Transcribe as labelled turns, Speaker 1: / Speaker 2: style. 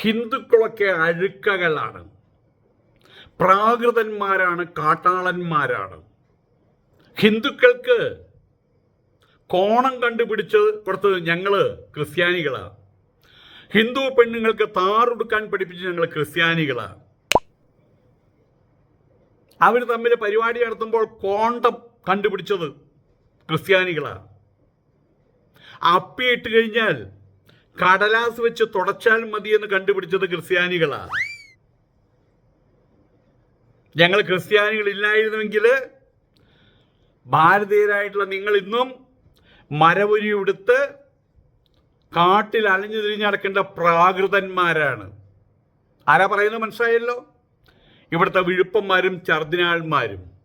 Speaker 1: ഹിന്ദുക്കളൊക്കെ അഴുക്കകളാണ്. പ്രാകൃതന്മാരാണ് കാട്ടാളന്മാരാണ്. ഹിന്ദുക്കൾക്ക് കോണം കണ്ടുപിടിച്ച് കൊടുത്തത് ഞങ്ങൾ ക്രിസ്ത്യാനികളാണ് ഹിന്ദു പെണ്ണുങ്ങൾക്ക് താറുടുക്കാൻ പഠിപ്പിച്ച് ഞങ്ങൾ ക്രിസ്ത്യാനികളാണ് അവർ തമ്മിൽ പരിപാടി നടത്തുമ്പോൾ കോണ്ടം കണ്ടുപിടിച്ചത് ക്രിസ്ത്യാനികളാണ് അപ്പിയിട്ട് കഴിഞ്ഞാൽ കടലാസ് വെച്ച് തുടച്ചാൽ മതിയെന്ന് കണ്ടുപിടിച്ചത് ക്രിസ്ത്യാനികളാ. ഞങ്ങൾ ക്രിസ്ത്യാനികൾ ഇല്ലായിരുന്നുവെങ്കിൽ ഭാരതീയരായിട്ടുള്ള നിങ്ങൾ ഇന്നും മരവുരി ഉടുത്ത് കാട്ടിൽ അലഞ്ഞു തിരിഞ്ഞ് നടക്കേണ്ട പ്രാകൃതന്മാരാണ്. ആരാ പറയുന്നത് മനസ്സിലായല്ലോ? ഇവിടുത്തെ വിഴുപ്പന്മാരും ചർദിനാൾമാരും